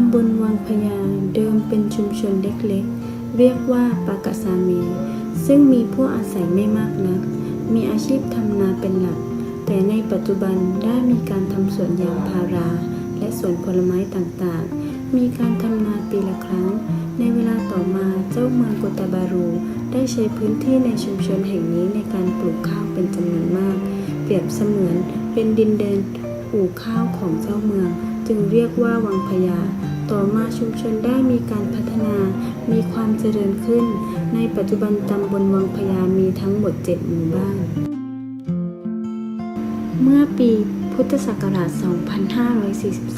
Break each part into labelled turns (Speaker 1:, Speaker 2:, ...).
Speaker 1: ำบลวังพญาเดิมเป็นชุมชนเล็กๆ เรียกว่าปากะสามี ซึ่งมีผู้อาศัยไม่มากนัก มีอาชีพทำนาเป็นหลัก แต่ในปัจจุบันได้มีการทำสวนยางพารา และสวนผลไม้ต่างๆ มีการทำนาปีละครั้ง ในเวลาต่อมาเจ้าเมืองโกตาบารู ได้ใช้พื้นที่ในชุมชนแห่งนี้ในการปลูกข้าวเป็นจำนวนมาก เปรียบเสมือนเป็นดินแดนปลูกข้าวของเจ้าเมือง จึงเรียกว่าวังพญา ต่อมาชุมชนได้มีการพัฒนา มีความเจริญขึ้น ในปัจจุบันตำบลวังพญามีทั้งหมด 7 หมู่บ้าน เมื่อปีพุทธศักราช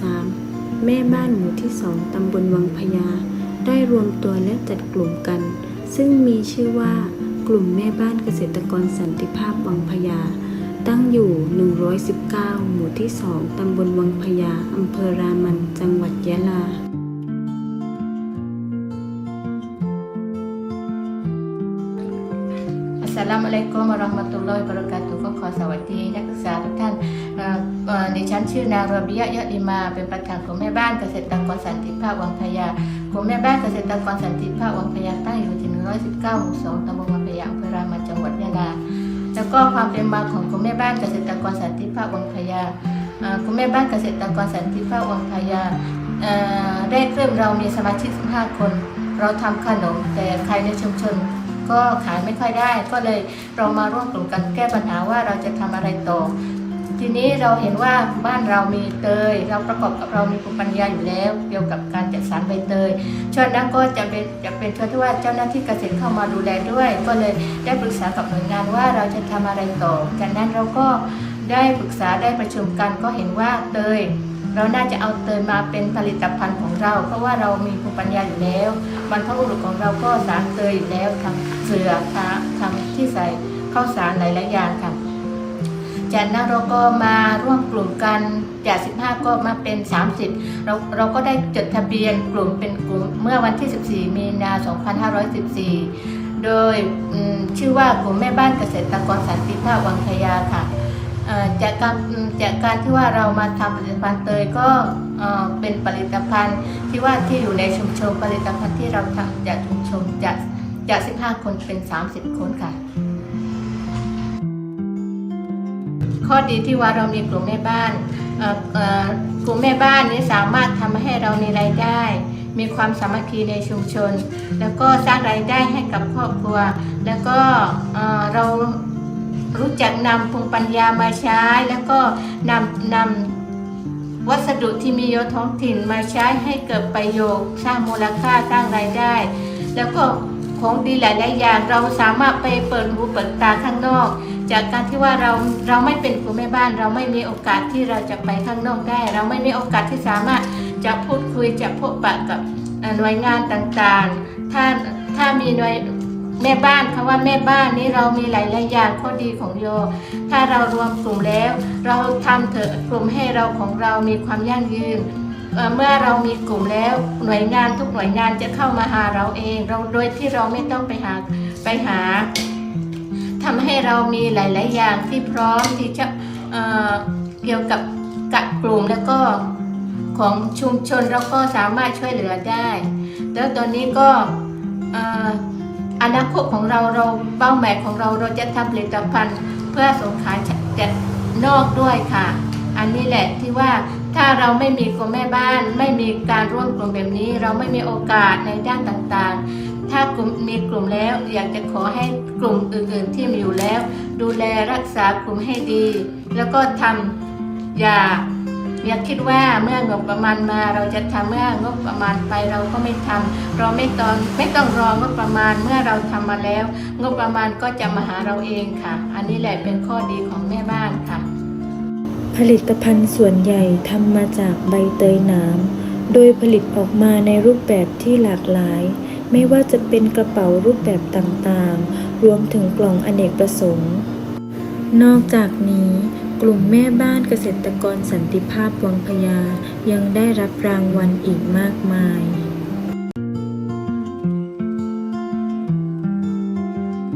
Speaker 1: 2543 แม่บ้านหมู่ที่2ตำบลวังพญา ได้รวมตัวและจัดกลุ่มกัน ซึ่งมีชื่อว่ากลุ่มแม่บ้านเกษตรกรสันติภาพวังพญา ตั้งอยู่ 119 หมู่ที่ 2 ตำบลวังพญาอำเภอรามัน จังหวัดยะลา
Speaker 2: อัสสลามุอะลัยกุมวะเราะห์มะตุลลอฮิวะบะเราะกาตุฮ์ก็ขอสวัสดีนักศึกษาทุกท่านดิฉันชื่อนางรบียะยะลิมา เป็นประธานกลุ่มแม่บ้านเกษตรกรสันติภาพวังพญากลุ่มแม่บ้านเกษตรกรสันติภาพวังพญาตั้งอยู่ที่ 119 หมู่ 2 ตำบลวังพญาอำเภอรามัน จังหวัดยะลา แล้วก็ความเป็นมาของคุณแม่บ้านเกษตรกรสันติภาพวังพยาคุณแม่บ้านเกษตรกรสันติภาพวังพยาได้เริ่มเรามีสมาชิก 15 คน เราทำขนมแต่ใครในชุมชน ก็ขายไม่ค่อยได้ ก็เลยเรามาร่วมกลุ่มกันแก้ปัญหาว่าเราจะทำอะไรต่อ ทีนี้เราเห็นว่าบ้านเรามีเตย เราประกอบกับเรามีภูมิปัญญาอยู่แล้ว เกี่ยวกับการจัดสรรใบเตยช่วงนั้นก็จะเป็นจะเป็นช่วงที่ว่าเจ้าหน้าที่เกษตรเข้ามาดูแลด้วย ก็เลยได้ปรึกษากับหน่วยงานว่าเราจะทำอะไรต่อ จากนั้นเราก็ได้ปรึกษาได้ประชุมกันก็เห็นว่าเตยเราน่าจะเอาเตยมาเป็นผลิตภัณฑ์ของเรา เพราะว่าเรามีภูมิปัญญาอยู่แล้วบรรพบุรุษของเราก็สารเตยอยู่แล้วทำเสือทาทำที่ใส่ข้าวสารหลายๆอย่างค่ะ จากนั้นเราก็มาร่วมกลุ่มกันจาก 15 ก็มาเป็น 30 เราเราก็ได้จดทะเบียนกลุ่มเป็นกลุ่มเมื่อวันที่ 14 มีนา 2514 โดยชื่อว่ากลุ่มแม่บ้านเกษตรกรสันติภาพวังพญาค่ะจากการจากการที่ว่าเรามาทำผลิตภัณฑ์เตยก็เอ่อเป็นผลิตภัณฑ์ที่ว่าที่อยู่ในชุมชนผลิตภัณฑ์ที่เราทำจากชุมชนจากจาก 15 คนเป็น 30 คนค่ะ ข้อดีที่ว่าเรามีกลุ่มแม่บ้านกลุ่มแม่บ้านนี้สามารถทำให้เรามีรายได้ มีความสามัคคีในชุมชน แล้วก็สร้างรายได้ให้กับครอบครัว แล้วก็เรารู้จักนำภูมิปัญญามาใช้ แล้วก็นำนำวัสดุที่มีอยู่ท้องถิ่นมาใช้ให้เกิดประโยชน์สร้างมูลค่าสร้างรายได้ แล้วก็ของดีหลายๆอย่างเราสามารถไปเปิดหูเปิดตาข้างนอก จากการที่ว่าเราเราไม่เป็นครูแม่บ้าน เราไม่มีโอกาสที่เราจะไปข้างนอกได้ เราไม่มีโอกาสที่สามารถจะพูดคุยจะพบปะกับหน่วยงานต่างๆ ถ้าถ้ามีหน่วยแม่บ้านคำว่าแม่บ้านนี้เรามีหลายๆอย่างข้อดีของโย ถ้าเรารวมกลุ่มแล้ว เราทำเถอะกลุ่มให้เราของเรามีความยั่งยืนเอ่อเมื่อเรามีกลุ่มแล้วหน่วยงานทุกหน่วยงานจะเข้ามาหาเราเอง เราโดยที่เราไม่ต้องไปหาไปหา ทำให้เรามีหลาย ๆ อย่างที่พร้อมที่จะเเกี่ยวกับกับกลุ่มแล้วก็ของชุมชนเราก็สามารถช่วยเหลือได้ แล้วตอนนี้ก็เอ่ออนาคตของเราเราเป้าหมายของเราเราจะทำผลิตภัณฑ์เพื่อส่งขายจากนอกด้วยค่ะ อันนี้แหละที่ว่าถ้าเราไม่มีกลุ่มแม่บ้าน ไม่มีการร่วมกลุ่มแบบนี้ เราไม่มีโอกาสในด้านต่างๆ ถ้ากลุ่มมีกลุ่มแล้วอยากจะขอให้กลุ่มอื่นๆที่มีอยู่แล้ว ดูแลรักษากลุ่มให้ดี แล้วก็ทำอย่าอย่าคิดว่าเมื่องบประมาณมาเราจะทำเมื่องบประมาณไปเราก็ไม่ทำเราไม่ต้องไม่ต้องรองบประมาณเมื่อเราทำมาแล้ว งบประมาณก็จะมาหาเราเองค่ะ อันนี้แหละเป็นข้อดีของแม่บ้านค่ะ
Speaker 1: ผลิตภัณฑ์ส่วนใหญ่ทำมาจากใบเตยหนามโดยผลิตออกมาในรูปแบบที่หลากหลาย ไม่ว่าจะเป็นกระเป๋ารูปแบบต่างๆ รวมถึงกล่องอเนกประสงค์ นอกจากนี้กลุ่มแม่บ้านเกษตรกรสันติภาพวังพญายังได้รับรางวัลอีกมากมาย